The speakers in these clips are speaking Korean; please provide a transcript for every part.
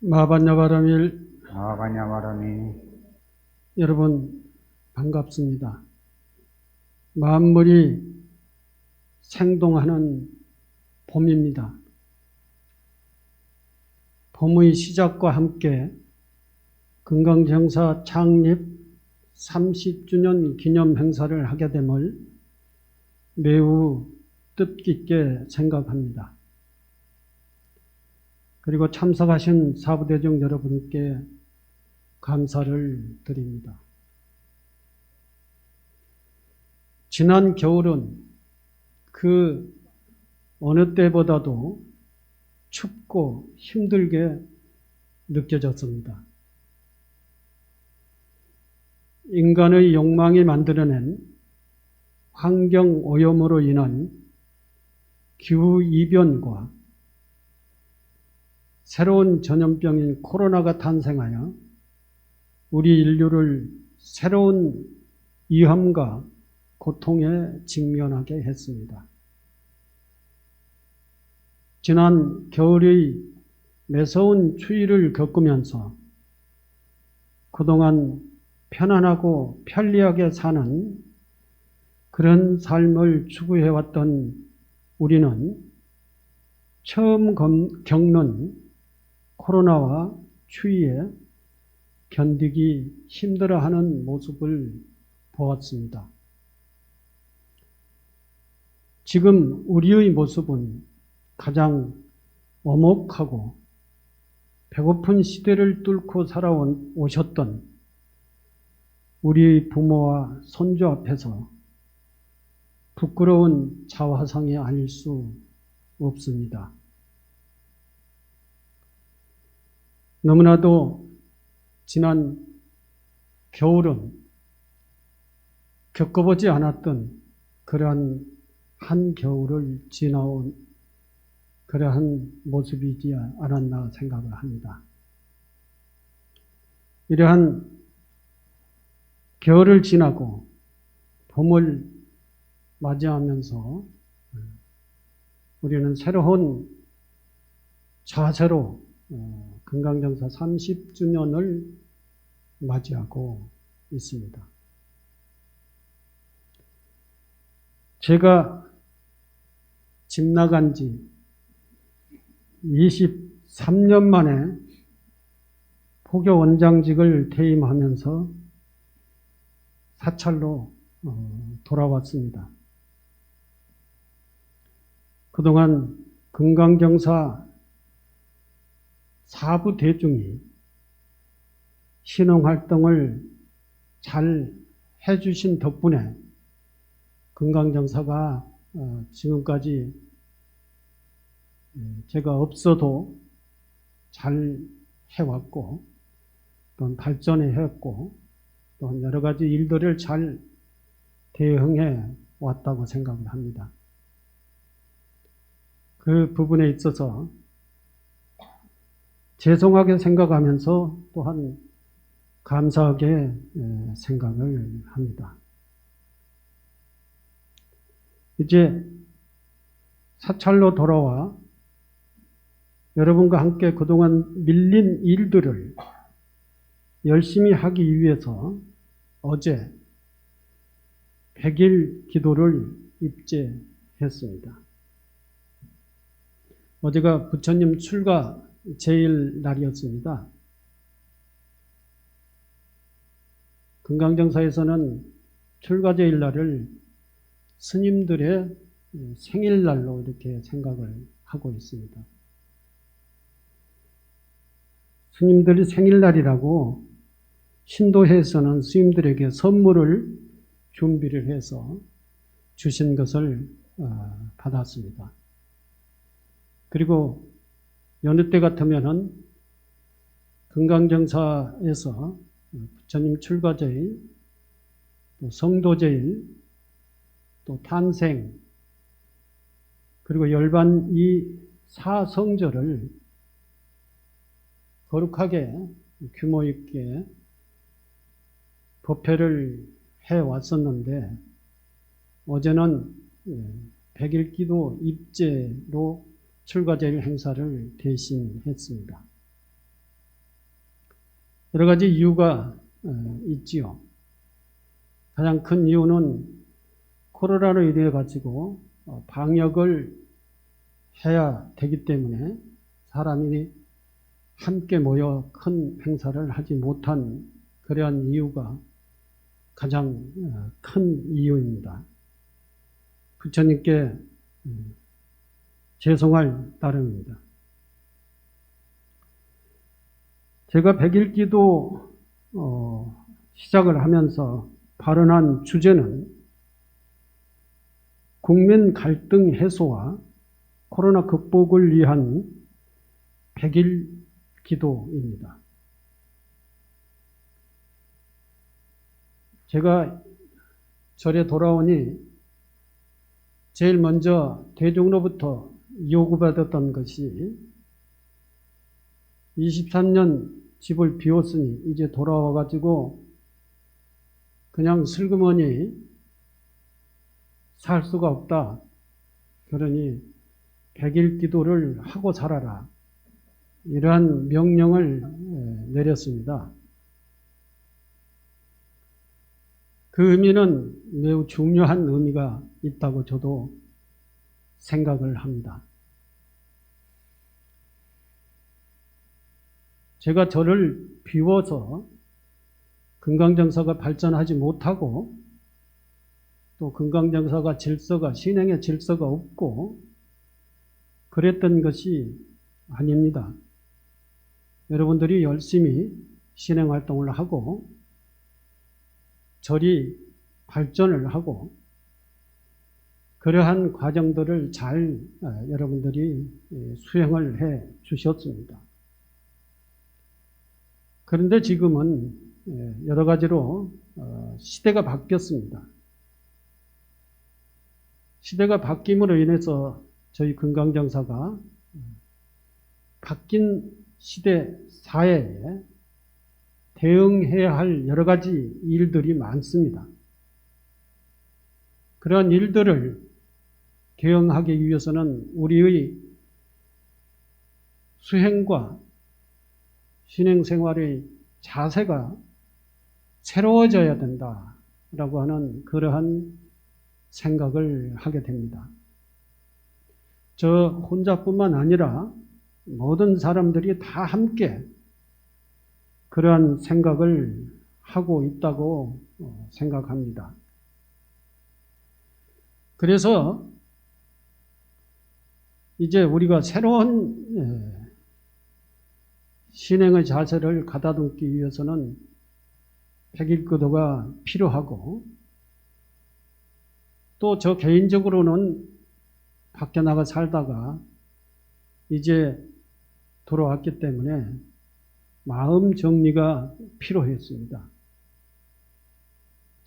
마반야바라밀 아바냐바라미 여러분 반갑습니다. 만물이 생동하는 봄입니다. 봄의 시작과 함께 건강정사 창립 30주년 기념 행사를 하게 됨을 매우 뜻깊게 생각합니다. 그리고 참석하신 사부대중 여러분께 감사를 드립니다. 지난 겨울은 그 어느 때보다도 춥고 힘들게 느껴졌습니다. 인간의 욕망이 만들어낸 환경 오염으로 인한 기후 이변과 새로운 전염병인 코로나가 탄생하여 우리 인류를 새로운 위험과 고통에 직면하게 했습니다. 지난 겨울의 매서운 추위를 겪으면서 그동안 편안하고 편리하게 사는 그런 삶을 추구해왔던 우리는 처음 검- 겪는 코로나와 추위에 견디기 힘들어하는 모습을 보았습니다. 지금 우리의 모습은 가장 엄혹하고 배고픈 시대를 뚫고 살아오셨던 우리 부모와 손주 앞에서 부끄러운 자화상이 아닐 수 없습니다. 너무나도 지난 겨울은 겪어보지 않았던 그러한 한 겨울을 지나온 그러한 모습이지 않았나 생각을 합니다. 이러한 겨울을 지나고 봄을 맞이하면서 우리는 새로운 자세로 어, 건강정사 30주년을 맞이하고 있습니다. 제가 집 나간 지 23년 만에 포교 원장직을 퇴임하면서 사찰로 어, 돌아왔습니다. 그동안 건강경사 사부 대중이 신흥활동을 잘 해주신 덕분에 건강정사가 어, 지금까지 예, 제가 없어도 잘 해왔고 또 발전해 했고 또 여러 가지 일들을 잘 대응해 왔다고 생각을 합니다. 그 부분에 있어서 죄송하게 생각하면서 또한 감사하게 예, 생각을 합니다. 이제 사찰로 돌아와 여러분과 함께 그동안 밀린 일들을 열심히 하기 위해서 어제 100일 기도를 입제했습니다. 어제가 부처님 출가 제일 날이었습니다. 건강정사에서는 출가 제일 날을 스님들의 생일날로 이렇게 생각을 하고 있습니다. 스님들이 생일날이라고 신도회에서는 스님들에게 선물을 준비를 해서 주신 것을 어, 받았습니다. 그리고 여느 때 같으면은 건강정사에서 부처님 출가제일, 또 성도제일, 또 탄생, 그리고 열반 이 사성절을 거룩하게 규모 있게 법회를 해 왔었는데 어제는 예, 백일 기도 입제로 출가제일 행사를 대신했습니다. 여러 가지 이유가 어, 있지요. 가장 큰 이유는 코로나로 인해 가지고 어, 방역을 해야 되기 때문에 사람이 함께 모여 큰 행사를 하지 못한 그러한 이유가 가장 어, 큰 이유입니다. 부처님께 음, 죄송할 따름입니다. 제가 백일기도 어, 시작을 하면서 발언한 주제는 국민 갈등 해소와 코로나 극복을 위한 백일 기도입니다. 제가 절에 돌아오니 제일 먼저 대중으로부터 요구받았던 것이 23년 집을 비웠으니 이제 돌아와 가지고 그냥 슬그머니 살 수가 없다. 그러니 백일 기도를 하고 살아라. 이러한 명령을 예, 내렸습니다. 그 의미는 매우 중요한 의미가 있다고 저도 생각을 합니다. 제가 저를 비워서 금강정서가 발전하지 못하고 또 금강정서가 질서가 신행의 질서가 없고 그랬던 것이 아닙니다. 여러분들이 열심히 신행 활동을 하고 절이 발전을 하고 그러한 과정들을 잘 아, 여러분들이 예, 수행을 해 주셨습니다. 그런데 지금은 예, 여러 가지로 어, 시대가 바뀌었습니다. 시대가 바뀜으로 인해서 저희 금강정사가 바뀐 시대 사회에 대응해야 할 여러 가지 일들이 많습니다. 그런 일들을 대응하기 위해서는 우리의 수행과 신행 생활의 자세가 새로워져야 된다라고 하는 그러한 생각을 하게 됩니다. 저 혼자뿐만 아니라 모든 사람들이 다 함께 그러한 생각을 하고 있다고 어, 생각합니다. 그래서 이제 우리가 새로운 예, 신행의 자세를 가다듬기 위해서는 백일교도가 필요하고 또 저 개인적으로는 밖에 나가 살다가 이제 돌아왔기 때문에 마음 정리가 필요했습니다.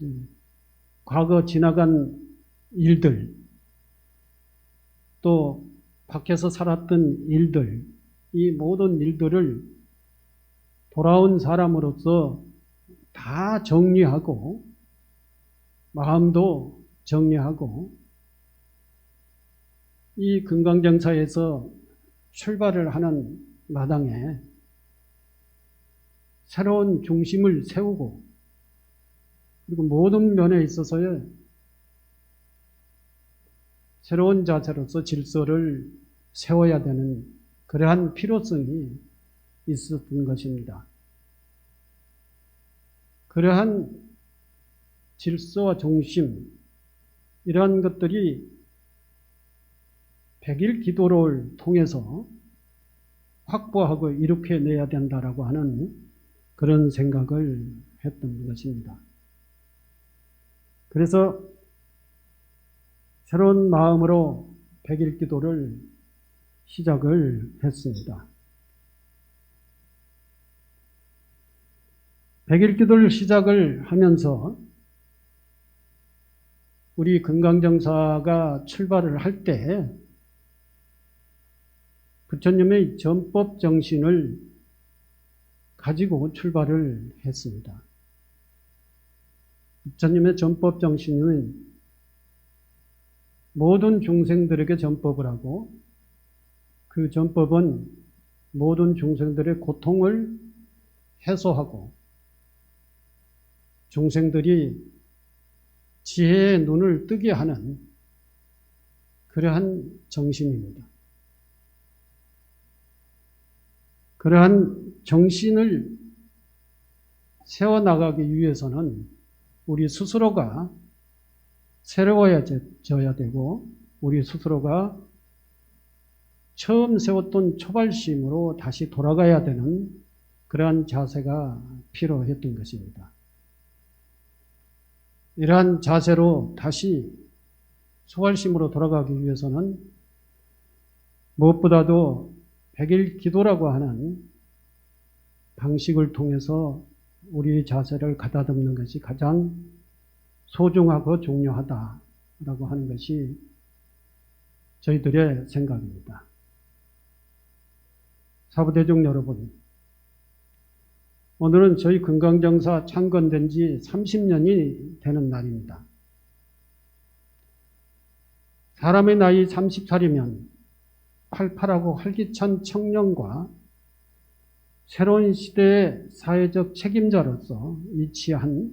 음, 과거 지나간 일들, 또 밖에서 살았던 일들, 이 모든 일들을 돌아온 사람으로서 다 정리하고, 마음도 정리하고, 이 금강정사에서 출발을 하는 마당에 새로운 중심을 세우고 그리고 모든 면에 있어서의 새로운 자세로서 질서를 세워야 되는 그러한 필요성이 있었던 것입니다. 그러한 질서와 중심, 이러한 것들이 백일 기도를 통해서 확보하고 이룩해내야 된다라고 하는 그런 생각을 했던 것입니다. 그래서 새로운 마음으로 백일 기도를 시작을 했습니다. 백일 기도를 시작을 하면서 우리 금강정사가 출발을 할 때 부처님의 전법 정신을 가지고 출발을 했습니다. 부처님의 전법 정신은 모든 중생들에게 전법을 하고 그 전법은 모든 중생들의 고통을 해소하고 중생들이 지혜의 눈을 뜨게 하는 그러한 정신입니다. 그러한 정신을 세워나가기 위해서는 우리 스스로가 새로워져야 되고 우리 스스로가 처음 세웠던 초발심으로 다시 돌아가야 되는 그러한 자세가 필요했던 것입니다. 이러한 자세로 다시 초발심으로 돌아가기 위해서는 무엇보다도 백일 기도라고 하는 방식을 통해서 우리 자세를 가다듬는 것이 가장 소중하고 중요하다라고 하는 것이 저희들의 생각입니다. 사부대중 여러분, 오늘은 저희 금강정사 창건된 지 30년이 되는 날입니다. 사람의 나이 30살이면 팔팔하고 활기찬 청년과 새로운 시대의 사회적 책임자로서 위치한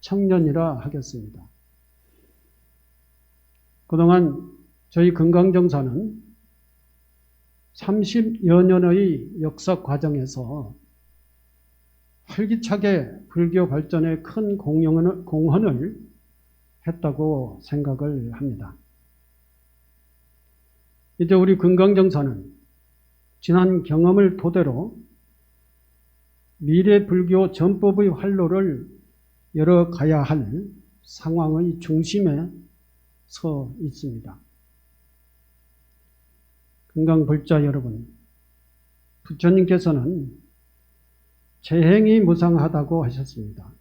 청년이라 하겠습니다. 그동안 저희 건강정사는 30여 년의 역사 과정에서 활기차게 불교 발전에 큰 공헌을, 공헌을 했다고 생각을 합니다. 이제 우리 건강정사는 지난 경험을 토대로 미래 불교 전법의 활로를 열어가야 할 상황의 중심에 서 있습니다. 건강불자 여러분, 부처님께서는 재행이 무상하다고 하셨습니다.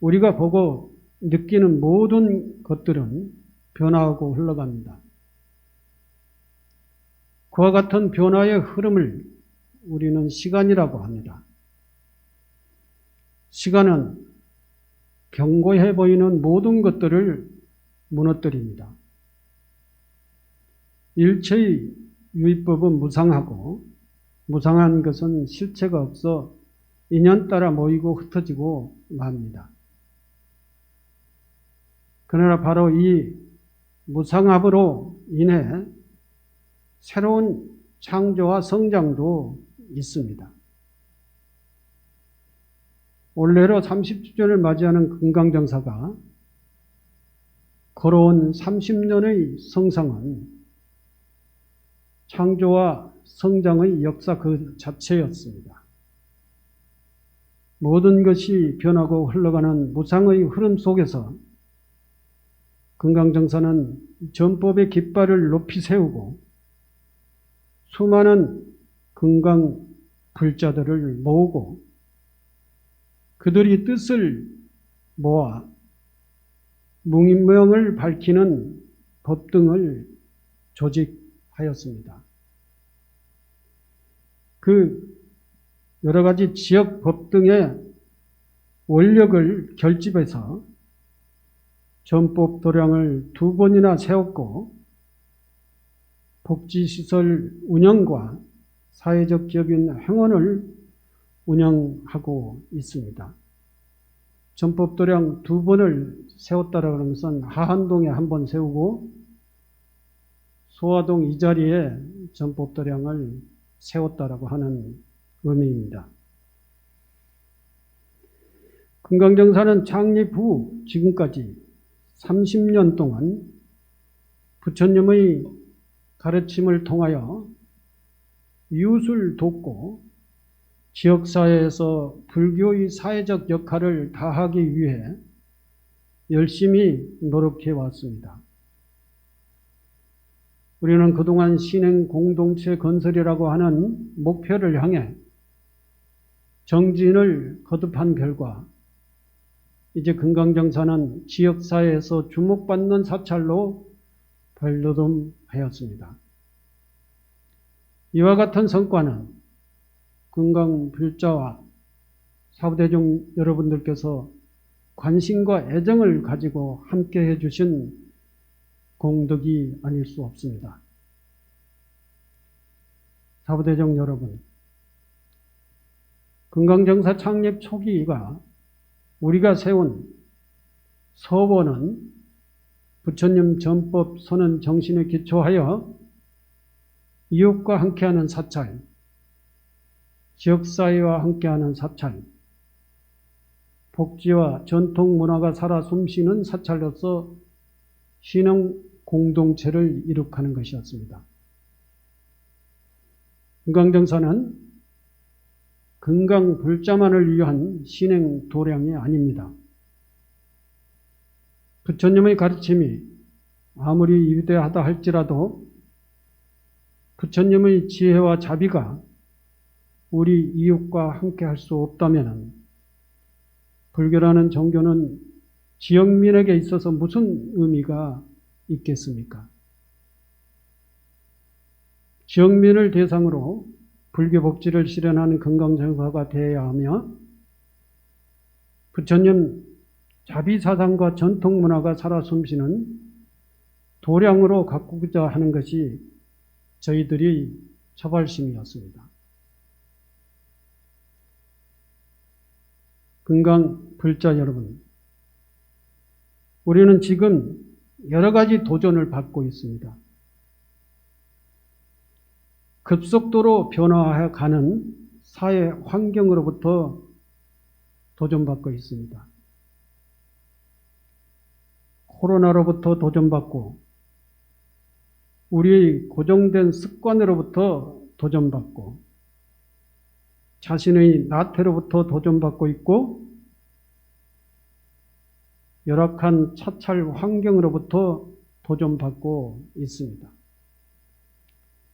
우리가 보고 느끼는 모든 것들은 변화하고 흘러갑니다. 그와 같은 변화의 흐름을 우리는 시간이라고 합니다. 시간은 견고해 보이는 모든 것들을 무너뜨립니다. 일체의 유의법은 무상하고 무상한 것은 실체가 없어 인연 따라 모이고 흩어지고 맙니다. 그러나 바로 이 무상합으로 인해 새로운 창조와 성장도 있습니다. 올해로 30주년을 맞이하는 금강정사가 걸어온 30년의 성상은 창조와 성장의 역사 그 자체였습니다. 모든 것이 변하고 흘러가는 무상의 흐름 속에서 금강정사는 전법의 깃발을 높이 세우고 수많은 금강 불자들을 모으고 그들이 뜻을 모아 뭉인명을 밝히는 법 등을 조직하였습니다. 그 여러 가지 지역 법 등의 원력을 결집해서 전법 도량을 두 번이나 세웠고 복지시설 운영과 사회적 기업인 행원을 운영하고 있습니다. 전법 도량 두 번을 세웠다라는 것은 하한동에 한 번 세우고 소화동 이 자리에 전법 도량을 세웠다라고 하는 의미입니다. 금강정사는 창립 후 지금까지 30년 동안 부처님의 가르침을 통하여 이웃을 돕고 지역사회에서 불교의 사회적 역할을 다하기 위해 열심히 노력해 왔습니다. 우리는 그동안 신행 공동체 건설이라고 하는 목표를 향해 정진을 거듭한 결과 이제 금강정사는 지역사회에서 주목받는 사찰로 발돋움하였습니다. 이와 같은 성과는 금강불자와 사부대중 여러분들께서 관심과 애정을 가지고 함께 해 주신 공덕이 아닐 수 없습니다. 사부대중 여러분, 금강정사 창립 초기가 우리가 세운 서원은 부처님 전법 선언 정신에 기초하여 이웃과 함께하는 사찰, 지역사회와 함께하는 사찰, 복지와 전통 문화가 살아 숨쉬는 사찰로서 신흥 공동체를 이룩하는 것이었습니다. 금강정사는 건강 불자만을 위한 신행 도량이 아닙니다. 부처님의 가르침이 아무리 위대하다 할지라도 부처님의 지혜와 자비가 우리 이웃과 함께 할 수 없다면 불교라는 종교는 지역민에게 있어서 무슨 의미가 있겠습니까? 지역민을 대상으로 불교 복지를 실현하는 건강정사가 되어야 하며 부처님 자비사상과 전통문화가 살아 숨쉬는 도량으로 가꾸고자 하는 것이 저희들이 처발심이었습니다. 건강 불자 여러분, 우리는 지금 여러 가지 도전을 받고 있습니다. 급속도로 변화해 가는 사회 환경으로부터 도전받고 있습니다. 코로나로부터 도전받고 우리의 고정된 습관으로부터 도전받고 자신의 나태로부터 도전받고 있고 열악한 차찰 환경으로부터 도전받고 있습니다.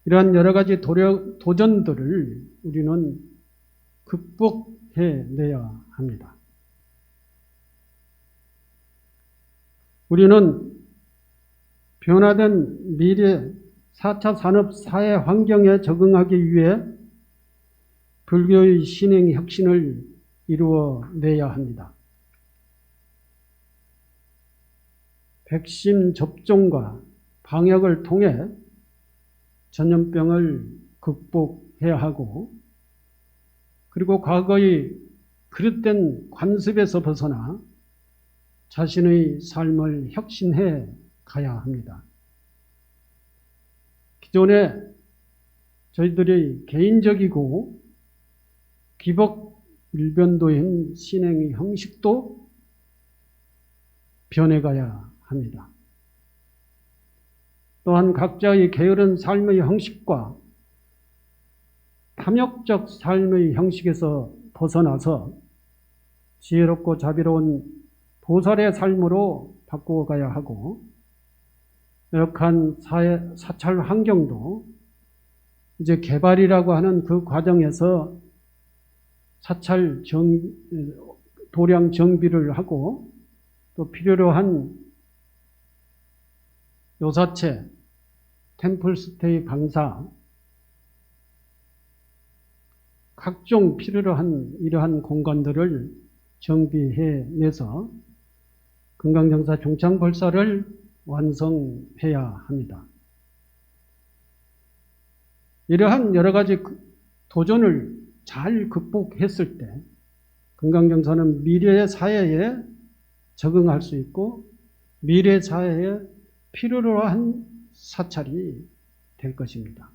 이러한 여러 가지 도력, 도전들을 우리는 극복해내야 합니다. 우리는 변화된 미래 4차 산업 사회 환경에 적응하기 위해 불교의 신행 혁신을 이루어내야 합니다. 백신 접종과 방역을 통해 전염병을 극복해야 하고 그리고 과거의 그릇된 관습에서 벗어나 자신의 삶을 혁신해 가야 합니다. 기존에 저희들의 개인적이고 기복 일변도인 신행의 형식도 변해가야 합니다. 또한 각자의 게으른 삶의 형식과 탐욕적 삶의 형식에서 벗어나서 지혜롭고 자비로운 보살의 삶으로 바꾸어 가야 하고 열악한 사회, 사찰 환경도 이제 개발이라고 하는 그 과정에서 사찰 정, 도량 정비를 하고 또 필요로 한 요사체, 템플스테이 강사, 각종 필요로 한 이러한 공간들을 정비해내서 건강정사 종창벌사를 완성해야 합니다. 이러한 여러 가지 도전을 잘 극복했을 때 건강정사는 미래의 사회에 적응할 수 있고 미래 사회에 필요로 한 사찰이 될 것입니다.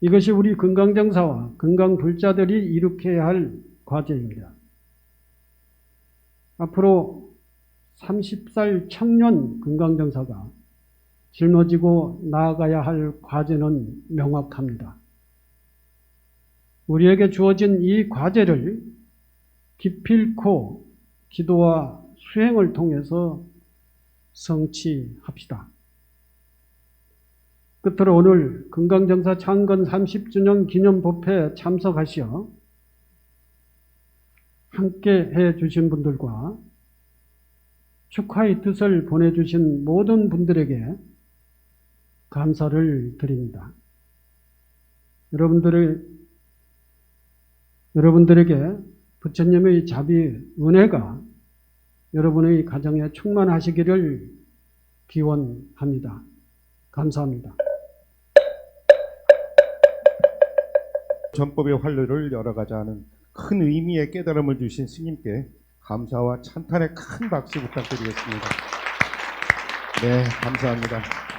이것이 우리 건강정사와 건강불자들이 이룩해야 할 과제입니다. 앞으로 30살 청년 건강정사가 짊어지고 나아가야 할 과제는 명확합니다. 우리에게 주어진 이 과제를 기필코 기도와 수행을 통해서 성취합시다. 끝으로 오늘 건강정사 창건 30주년 기념 법회에 참석하시어 함께 해 주신 분들과 축하의 뜻을 보내주신 모든 분들에게 감사를 드립니다. 여러분들의, 여러분들에게 부처님의 자비, 은혜가 여러분의 가정에 충만하시기를 기원합니다. 감사합니다. 전법의 활로를 열어가자 하는 큰 의미의 깨달음을 주신 스님께 감사와 찬탄의 큰 박수 부탁드리겠습니다. 네, 감사합니다.